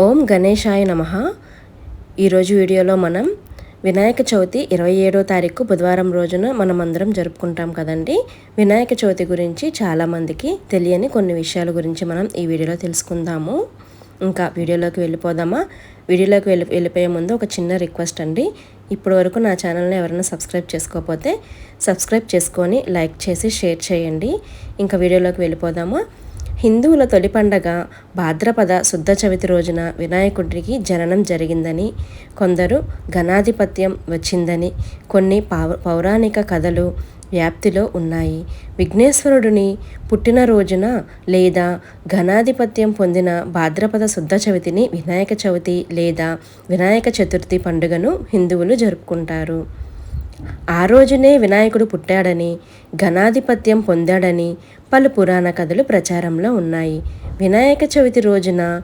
ఓం గణేశాయ నమ. ఈరోజు వీడియోలో మనం వినాయక చవితి ఇరవై ఏడో తారీఖు బుధవారం రోజున మనం అందరం జరుపుకుంటాం కదండి. వినాయక చవితి గురించి చాలామందికి తెలియని కొన్ని విషయాల గురించి మనం ఈ వీడియోలో తెలుసుకుందాము. ఇంకా వీడియోలోకి వెళ్ళిపోదామా? వీడియోలోకి వెళ్ళి వెళ్ళిపోయే ముందు ఒక చిన్న రిక్వెస్ట్ అండి. ఇప్పటి వరకు నా ఛానల్ని ఎవరైనా సబ్స్క్రైబ్ చేసుకోకపోతే సబ్స్క్రైబ్ చేసుకొని లైక్ చేసి షేర్ చేయండి. ఇంకా వీడియోలోకి వెళ్ళిపోదామా? హిందువుల తొలి పండగ భాద్రపద శుద్ధ చవితి రోజున వినాయకుడికి జననం జరిగిందని కొందరు ఘనాధిపత్యం వచ్చిందని కొన్ని పౌరాణిక కథలు వ్యాప్తిలో ఉన్నాయి. విఘ్నేశ్వరుడిని పుట్టినరోజున లేదా ఘనాధిపత్యం పొందిన భాద్రపద శుద్ధ చవితిని వినాయక చవితి లేదా వినాయక చతుర్థి పండుగను హిందువులు జరుపుకుంటారు. ఆ రోజునే వినాయకుడు పుట్టాడని ఘనాధిపత్యం పొందాడని పలు పురాణ కథలు ప్రచారంలో ఉన్నాయి. వినాయక చవితి రోజున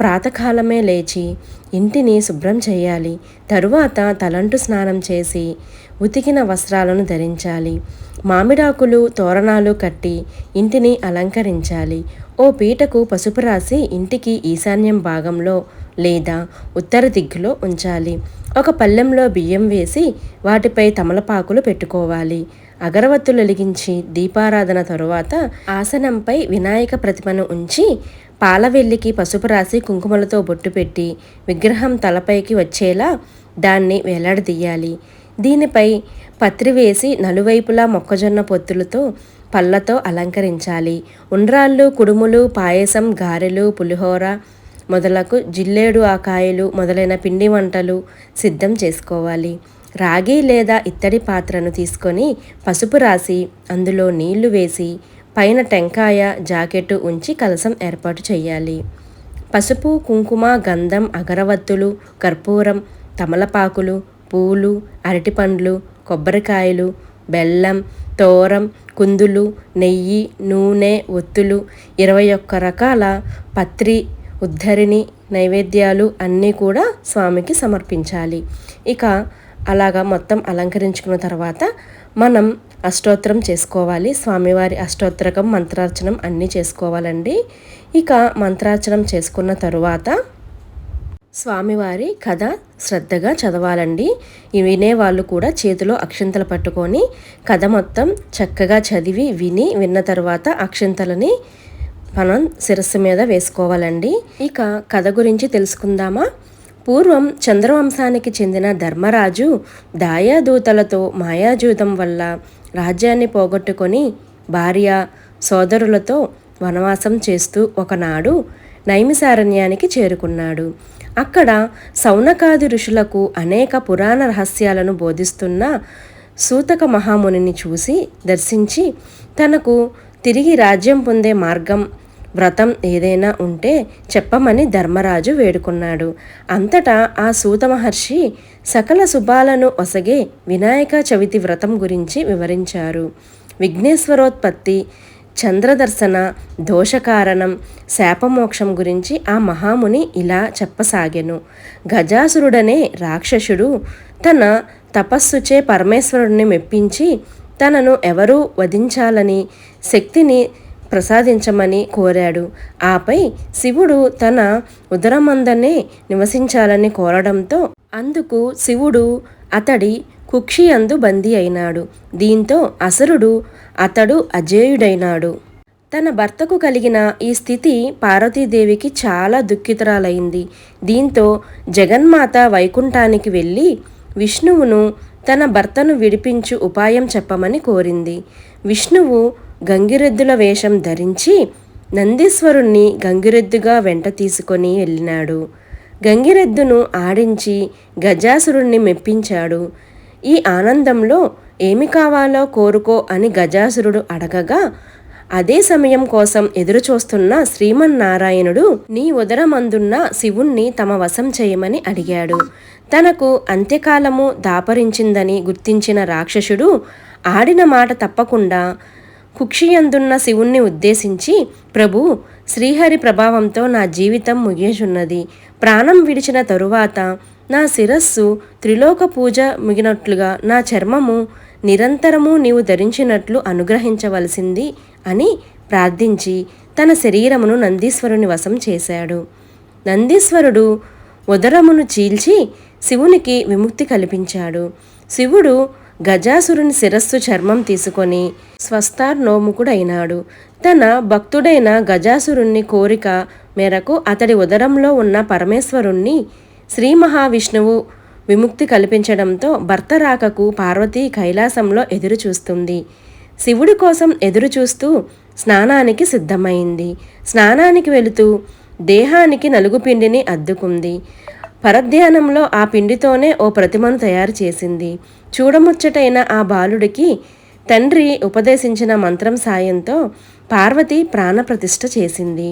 ప్రాతకాలమే లేచి ఇంటిని శుభ్రం చేయాలి. తరువాత తలంటు స్నానం చేసి ఉతికిన వస్త్రాలను ధరించాలి. మామిడాకులు తోరణాలు కట్టి ఇంటిని అలంకరించాలి. ఓ పీటకు పసుపు రాసి ఇంటికి ఈశాన్యం భాగంలో లేదా ఉత్తర దిక్కులో ఉంచాలి. ఒక పళ్ళెంలో బియ్యం వేసి వాటిపై తమలపాకులు పెట్టుకోవాలి. అగరవత్తులు వెలిగించి దీపారాధన తరువాత ఆసనంపై వినాయక ప్రతిమను ఉంచి పాలవెల్లికి పసుపు రాసి కుంకుమలతో బొట్టు పెట్టి విగ్రహం తలపైకి వచ్చేలా దాన్ని వేలాడదీయాలి దీనిపై పత్రి వేసి నలువైపులా మొక్కజొన్న పొత్తులతో పళ్ళతో అలంకరించాలి. ఉండ్రాళ్ళు కుడుములు పాయసం గారెలు పులిహోర మొదలకు జిల్లేడు ఆకాయలు మొదలైన పిండి వంటలు సిద్ధం చేసుకోవాలి. రాగి లేదా ఇత్తడి పాత్రను తీసుకొని పసుపు రాసి అందులో నీళ్ళు వేసి పైన టెంకాయ జాకెట్టు ఉంచి కలసం ఏర్పాటు చేయాలి పసుపు కుంకుమ గంధం అగరవత్తులు కర్పూరం తమలపాకులు పూలు అరటిపండ్లు కొబ్బరికాయలు బెల్లం తోరం కుందులు నెయ్యి నూనె ఒత్తులు ఇరవై ఒక్క రకాల పత్రి ఉద్ధరిణి నైవేద్యాలు అన్నీ కూడా స్వామికి సమర్పించాలి. ఇక అలాగా మొత్తం అలంకరించుకున్న తర్వాత మనం అష్టోత్తరం చేసుకోవాలి. స్వామివారి అష్టోత్తరకం మంత్రార్చనం అన్నీ చేసుకోవాలండి. ఇక మంత్రార్చనం చేసుకున్న తరువాత స్వామివారి కథ శ్రద్ధగా చదవాలండి. వినేవాళ్ళు కూడా చేతిలో అక్షింతలు పట్టుకొని కథ మొత్తం చక్కగా చదివి విని విన్న తర్వాత అక్షింతలని మనం శిరస్సు మీద వేసుకోవాలండి. ఇక కథ గురించి తెలుసుకుందామా? పూర్వం చంద్రవంశానికి చెందిన ధర్మరాజు దాయాదూతలతో మాయాజూతం వల్ల రాజ్యాన్ని పోగొట్టుకొని భార్య సోదరులతో వనవాసం చేస్తూ ఒకనాడు నైమిసారణ్యానికి చేరుకున్నాడు. అక్కడ సౌనకాది ఋషులకు అనేక పురాణ రహస్యాలను బోధిస్తున్న సూతక మహామునిని చూసి దర్శించి తనకు తిరిగి రాజ్యం పొందే మార్గం వ్రతం ఏదైనా ఉంటే చెప్పమని ధర్మరాజు వేడుకున్నాడు. అంతటా ఆ సూత మహర్షి సకల శుభాలను ఒసగే వినాయక చవితి వ్రతం గురించి వివరించారు. విఘ్నేశ్వరోత్పత్తి చంద్రదర్శన దోషకారణం శాపమోక్షం గురించి ఆ మహాముని ఇలా చెప్పసాగెను. గజాసురుడనే రాక్షసుడు తన తపస్సుచే పరమేశ్వరుడిని మెప్పించి తనను ఎవరూ వధించాలని శక్తిని ప్రసాదించమని కోరాడు. ఆపై శివుడు తన ఉదరమందనే నివసించాలని కోరడంతో అందుకు శివుడు అతడి కుక్షియందు బందీ అయినాడు. దీంతో అసురుడు అతడు అజేయుడైనాడు. తన భర్తకు కలిగిన ఈ స్థితి పార్వతీదేవికి చాలా దుఃఖితురాలైంది. దీంతో జగన్మాత వైకుంఠానికి వెళ్ళి విష్ణువును తన భర్తను విడిపించు ఉపాయం చెప్పమని కోరింది. విష్ణువు గంగిరెద్దుల వేషం ధరించి నందీశ్వరుణ్ణి గంగిరెద్దుగా వెంట తీసుకొని వెళ్ళినాడు. గంగిరెద్దును ఆడించి గజాసురుణ్ణి మెప్పించాడు. ఈ ఆనందంలో ఏమి కావాలో కోరుకో అని గజాసురుడు అడగగా అదే సమయం కోసం ఎదురుచూస్తున్న శ్రీమన్నారాయణుడు నీ ఉదరమందున్న శివుణ్ణి తమ వశం చేయమని అడిగాడు. తనకు అంత్యకాలము దాపరించిందని గుర్తించిన రాక్షసుడు ఆడిన మాట తప్పకుండా కుక్షియందున్న శివుణ్ణి ఉద్దేశించి ప్రభు శ్రీహరి ప్రభావంతో నా జీవితం ముగియజున్నది ప్రాణం విడిచిన తరువాత నా శిరస్సు త్రిలోక పూజ ముగినట్లుగా నా చర్మము నిరంతరము నీవు ధరించినట్లు అనుగ్రహించవలసింది. అని ప్రార్థించి తన శరీరమును నందీశ్వరుని వశం చేశాడు. నందీశ్వరుడు ఉదరమును చీల్చి శివునికి విముక్తి కల్పించాడు. శివుడు గజాసురుని శిరస్సు చర్మం తీసుకొని స్వస్థార్నోముకుడైనాడు. తన భక్తుడైన గజాసురుణ్ణి కోరిక మేరకు అతడి ఉదరంలో ఉన్న పరమేశ్వరుణ్ణి శ్రీ మహావిష్ణువు విముక్తి కల్పించడంతో భర్త రాకకు పార్వతి కైలాసంలో ఎదురు చూస్తుంది శివుడి కోసం ఎదురు చూస్తూ స్నానానికి సిద్ధమైంది. స్నానానికి వెళుతూ దేహానికి నలుగు పిండిని అద్దుకుంది. పరధ్యానంలో ఆ పిండితోనే ఓ ప్రతిమను తయారు చేసింది. చూడముచ్చటైన ఆ బాలుడికి తండ్రి ఉపదేశించిన మంత్రం సాయంతో పార్వతి ప్రాణప్రతిష్ఠ చేసింది.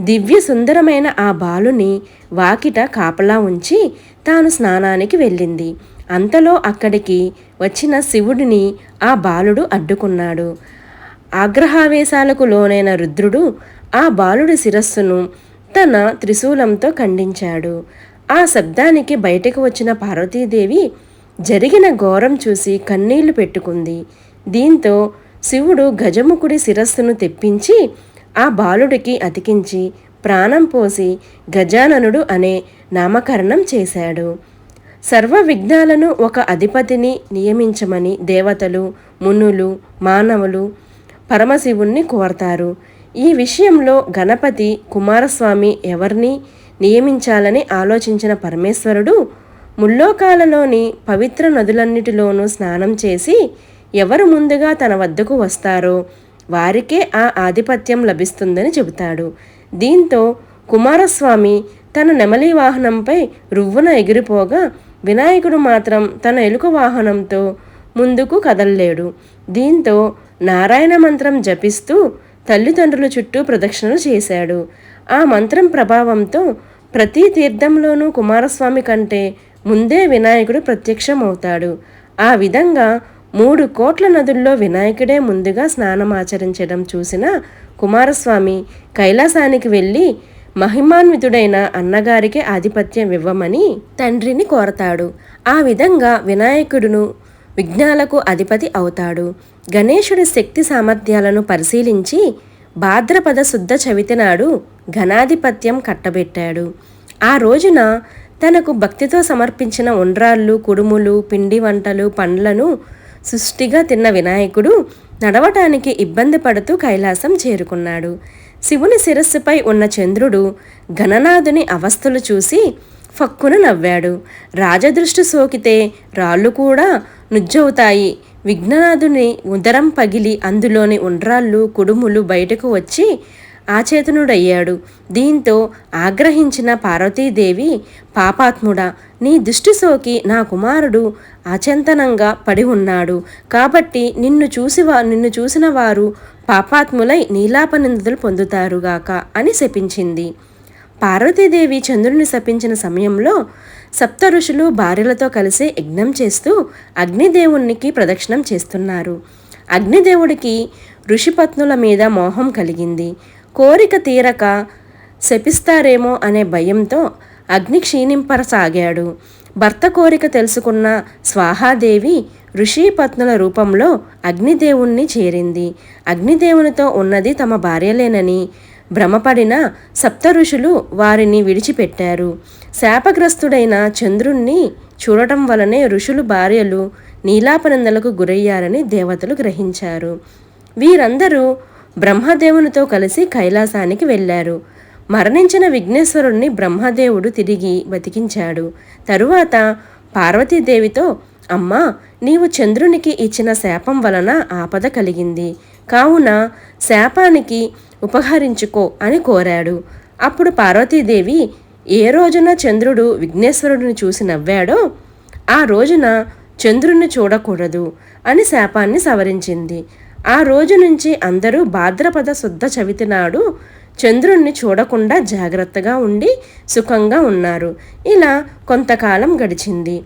దివ్య సుందరమైన ఆ బాలుని వాకిట కాపలా ఉంచి తాను స్నానానికి వెళ్ళింది. అంతలో అక్కడికి వచ్చిన శివుడిని ఆ బాలుడు అడ్డుకున్నాడు. ఆగ్రహావేశాలకు లోనైన రుద్రుడు ఆ బాలుడి శిరస్సును తన త్రిశూలంతో ఖండించాడు. ఆ శబ్దానికి బయటకు వచ్చిన పార్వతీదేవి జరిగిన ఘోరం చూసి కన్నీళ్ళు పెట్టుకుంది. దీంతో శివుడు గజముఖుడి శిరస్సును తెప్పించి ఆ బాలుడికి అతికించి ప్రాణం పోసి గజాననుడు అనే నామకరణం చేశాడు. సర్వ విఘ్నాలను ఒక అధిపతిని నియమించమని దేవతలు మునులు మానవులు పరమశివుణ్ణి కోరతారు. ఈ విషయంలో గణపతి కుమారస్వామి ఎవరిని నియమించాలని ఆలోచించిన పరమేశ్వరుడు ముల్లోకాలలోని పవిత్ర నదులన్నిటిలోనూ స్నానం చేసి ఎవరు ముందుగా తన వద్దకు వస్తారో వారికే ఆ ఆధిపత్యం లభిస్తుందని చెబుతాడు. దీంతో కుమారస్వామి తన నెమలి వాహనంపై రువ్వున ఎగిరిపోగా వినాయకుడు మాత్రం తన ఎలుక వాహనంతో ముందుకు కదల్లేడు. దీంతో నారాయణ మంత్రం జపిస్తూ తల్లిదండ్రుల చుట్టూ ప్రదక్షిణలు చేశాడు. ఆ మంత్రం ప్రభావంతో ప్రతి తీర్థంలోనూ కుమారస్వామి కంటే ముందే వినాయకుడు ప్రత్యక్షమవుతాడు. ఆ విధంగా మూడు కోట్ల నదుల్లో వినాయకుడే ముందుగా స్నానమాచరించడం చూసిన కుమారస్వామి కైలాసానికి వెళ్ళి మహిమాన్వితుడైన అన్నగారికి ఆధిపత్యం ఇవ్వమని తండ్రిని కోరతాడు. ఆ విధంగా వినాయకుడును విఘ్నాలకు అధిపతి అవుతాడు. గణేశుడి శక్తి సామర్థ్యాలను పరిశీలించి భాద్రపద శుద్ధ చవితి నాడు ఘనాధిపత్యం కట్టబెట్టాడు. ఆ రోజున తనకు భక్తితో సమర్పించిన ఉండ్రాళ్ళు కుడుములు పిండి వంటలు పండ్లను సుష్టిగా తిన్న వినాయకుడు నడవటానికి ఇబ్బంది పడుతూ కైలాసం చేరుకున్నాడు. శివుని శిరస్సుపై ఉన్న చంద్రుడు గణనాథుని అవస్థలు చూసి ఫక్కున నవ్వాడు. రాజదృష్టి సోకితే రాళ్ళు కూడా నుజ్జవుతాయి. విఘ్ననాథుని ఉదరం పగిలి అందులోని ఉండ్రాళ్ళు కుడుములు బయటకు వచ్చి ఆచేతనుడయ్యాడు. దీంతో ఆగ్రహించిన పార్వతీదేవి పాపాత్ముడా నీ దుష్టి సోకి నా కుమారుడు అచంతనంగా పడి ఉన్నాడు. కాబట్టి నిన్ను చూసి నిన్ను చూసిన వారు పాపాత్ములై నీలాపనిందులు పొందుతారుగాక అని శపించింది. పార్వతీదేవి చంద్రుని శపించిన సమయంలో సప్త ఋషులు భార్యలతో కలిసి యజ్ఞం చేస్తూ అగ్నిదేవునికి ప్రదక్షిణం చేస్తున్నారు. అగ్నిదేవుడికి ఋషిపత్నుల మీద మోహం కలిగింది. కోరిక తీరక శపిస్తారేమో అనే భయంతో అగ్ని క్షీణింపరసాగాడు భర్త కోరిక తెలుసుకున్న స్వాహాదేవి ఋషిపత్నుల రూపంలో అగ్నిదేవుణ్ణి చేరింది. అగ్నిదేవునితో ఉన్నది తమ భార్యలేనని భ్రమపడిన సప్త ఋషులు వారిని విడిచిపెట్టారు. శాపగ్రస్తుడైన చంద్రుణ్ణి చూడటం వలనే ఋషులు భార్యలు నీలాపనందలకు గురయ్యారని దేవతలు గ్రహించారు. వీరందరూ బ్రహ్మదేవునితో కలిసి కైలాసానికి వెళ్ళారు. మరణించిన విఘ్నేశ్వరుణ్ణి బ్రహ్మదేవుడు తిరిగి బతికించాడు. తరువాత పార్వతీదేవితో అమ్మా నీవు చంద్రునికి ఇచ్చిన శాపం వలన ఆపద కలిగింది. కావున శాపానికి ఉపహరించుకో అని కోరాడు. అప్పుడు పార్వతీదేవి ఏ రోజున చంద్రుడు విఘ్నేశ్వరుడిని చూసి నవ్వాడో ఆ రోజున చంద్రుణ్ణి చూడకూడదు అని శాపాన్ని సవరించింది. ఆ రోజు నుంచి అందరూ భాద్రపద శుద్ధ చవితి నాడు చంద్రుణ్ణి చూడకుండా జాగ్రత్తగా ఉండి సుఖంగా ఉన్నారు. ఇలా కొంతకాలం గడిచింది.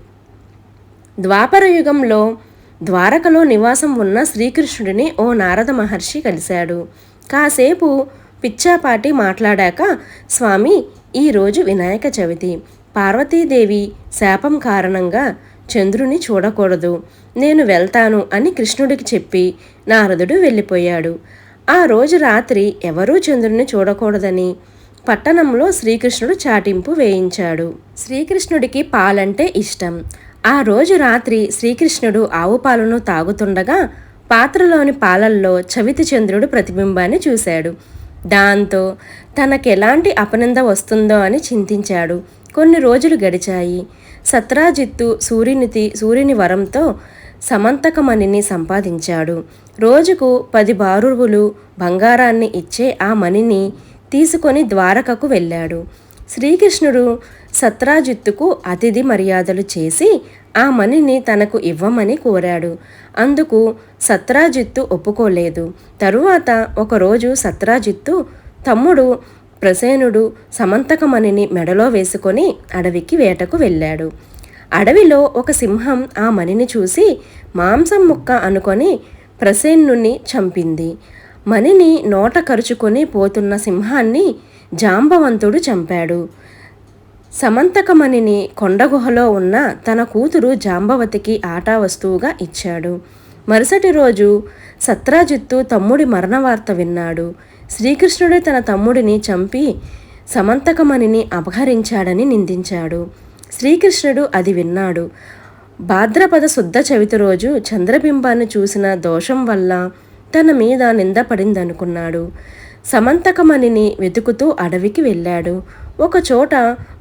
ద్వాపర యుగంలో ద్వారకలో నివాసం ఉన్న శ్రీకృష్ణుడిని ఓ నారద మహర్షి కలిశాడు. కాసేపు పిచ్చాపాటి మాట్లాడాక స్వామి ఈరోజు వినాయక చవితి. పార్వతీదేవి శాపం కారణంగా చంద్రుని చూడకూడదు. నేను వెళ్తాను అని కృష్ణుడికి చెప్పి నారదుడు వెళ్ళిపోయాడు. ఆ రోజు రాత్రి ఎవరూ చంద్రుని చూడకూడదని పట్టణంలో శ్రీకృష్ణుడు చాటింపు వేయించాడు. శ్రీకృష్ణుడికి పాలంటే ఇష్టం. ఆ రోజు రాత్రి శ్రీకృష్ణుడు ఆవు పాలను తాగుతుండగా పాత్రలోని పాలల్లో చవితి చంద్రుడు ప్రతిబింబాన్ని చూశాడు. దాంతో తనకెలాంటి అపనింద వస్తుందో అని చింతించాడు. కొన్ని రోజులు గడిచాయి. సత్రాజిత్తు సూర్యునితి సూర్యుని వరంతో సమంతకమణిని సంపాదించాడు. రోజుకు పది బారువులు బంగారాన్ని ఇచ్చే ఆ మణిని తీసుకొని ద్వారకకు వెళ్ళాడు. శ్రీకృష్ణుడు సత్రాజిత్తుకు అతిథి మర్యాదలు చేసి ఆ మణిని తనకు ఇవ్వమని కోరాడు. అందుకు సత్రాజిత్తు ఒప్పుకోలేదు. తరువాత ఒకరోజు సత్రాజిత్తు తమ్ముడు ప్రసేనుడు సమంతకమణిని మెడలో వేసుకొని అడవికి వేటకు వెళ్ళాడు. అడవిలో ఒక సింహం ఆ మణిని చూసి మాంసం ముక్క అనుకొని ప్రసేనుని చంపింది. మణిని నోట కరుచుకొని పోతున్న సింహాన్ని జాంబవంతుడు చంపాడు. సమంతకమణిని కొండగుహలో ఉన్న తన కూతురు జాంబవతికి ఆటా వస్తువుగా ఇచ్చాడు. మరుసటి రోజు సత్రాజిత్తు తమ్ముడి మరణ వార్త విన్నాడు. శ్రీకృష్ణుడే తన తమ్ముడిని చంపి సమంతకమణిని అపహరించాడని నిందించాడు. శ్రీకృష్ణుడు అది విన్నాడు. భాద్రపద శుద్ధ చవితి రోజు చంద్రబింబాన్ని చూసిన దోషం వల్ల తన మీద నిందపడిందనుకున్నాడు సమంతకమణిని వెతుకుతూ అడవికి వెళ్ళాడు. ఒకచోట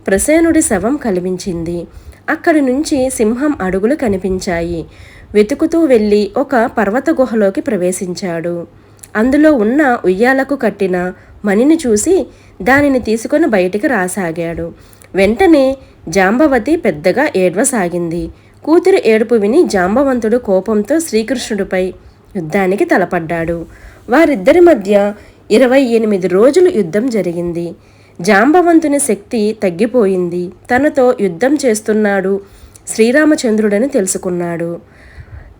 ప్రసేనుడి శవం కనిపించింది అక్కడి నుంచి సింహం అడుగులు కనిపించాయి. వెతుకుతూ వెళ్ళి ఒక పర్వత గుహలోకి ప్రవేశించాడు. అందులో ఉన్న ఉయ్యాలకు కట్టిన మణిని చూసి దానిని తీసుకొని బయటికి రాసాగాడు. వెంటనే జాంబవతి పెద్దగా ఏడ్వసాగింది. కూతురు ఏడుపు విని జాంబవంతుడు కోపంతో శ్రీకృష్ణుడిపై యుద్ధానికి తలపడ్డాడు. వారిద్దరి మధ్య ఇరవై ఎనిమిది రోజులు యుద్ధం జరిగింది. జాంబవంతుని శక్తి తగ్గిపోయింది. తనతో యుద్ధం చేస్తున్నాడు శ్రీరామచంద్రుడని తెలుసుకున్నాడు.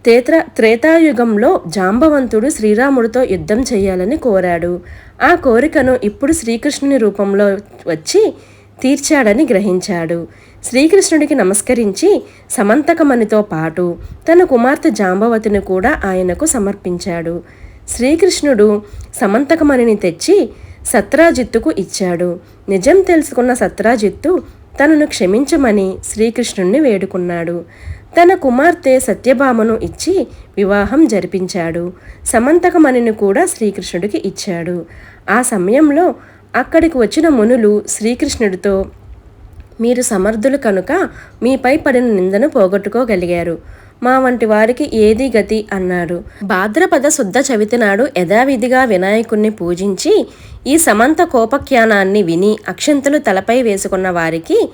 తేత్ర త్రేతాయుగంలో జాంబవంతుడు శ్రీరాముడితో యుద్ధం చేయాలని కోరాడు. ఆ కోరికను ఇప్పుడు శ్రీకృష్ణుని రూపంలో వచ్చి తీర్చాడని గ్రహించాడు. శ్రీకృష్ణుడికి నమస్కరించి సమంతకమణితో పాటు తన కుమార్తె జాంబవతిని కూడా ఆయనకు సమర్పించాడు. శ్రీకృష్ణుడు సమంతకమణిని తెచ్చి సత్రాజిత్తుకు ఇచ్చాడు. నిజం తెలుసుకున్న సత్రాజిత్తు తనను క్షమించమని శ్రీకృష్ణుణ్ణి వేడుకున్నాడు. తన కుమార్తె సత్యభామను ఇచ్చి వివాహం జరిపించాడు. సమంతకమణిని కూడా శ్రీకృష్ణుడికి ఇచ్చాడు. ఆ సమయంలో అక్కడికి వచ్చిన మునులు శ్రీకృష్ణుడితో మీరు సమర్థులు కనుక మీపై పడిన నిందను పోగొట్టుకోగలిగారు. మా వంటి వారికి ఏది గతి అన్నాడు. భాద్రపద శుద్ధ చవితి నాడు యథావిధిగా వినాయకుణ్ణి పూజించి ఈ సమంత కోపఖ్యానాన్ని విని అక్షంతలు తలపై వేసుకున్న వారికి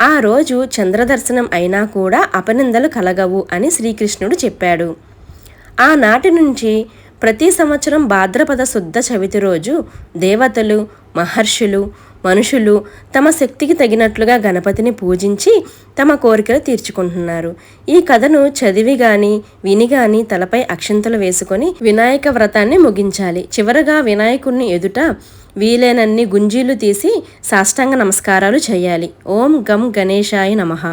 ఆ రోజు చంద్రదర్శనం అయినా కూడా అపనిందలు కలగవు అని శ్రీకృష్ణుడు చెప్పాడు. ఆనాటి నుంచి ప్రతి సంవత్సరం భాద్రపద శుద్ధ చవితి రోజు దేవతలు మహర్షులు మనుషులు తమ శక్తికి తగినట్లుగా గణపతిని పూజించి తమ కోరికలు తీర్చుకుంటున్నారు. ఈ కథను చదివి గాని విని గాని తలపై అక్షంతలు వేసుకొని వినాయక వ్రతాన్ని ముగించాలి. చివరగా వినాయకుణ్ణి ఎదుట వీలైనన్ని గుంజీలు తీసి సాష్టాంగ నమస్కారాలు చేయాలి. ఓం గం గణేశాయ నమః.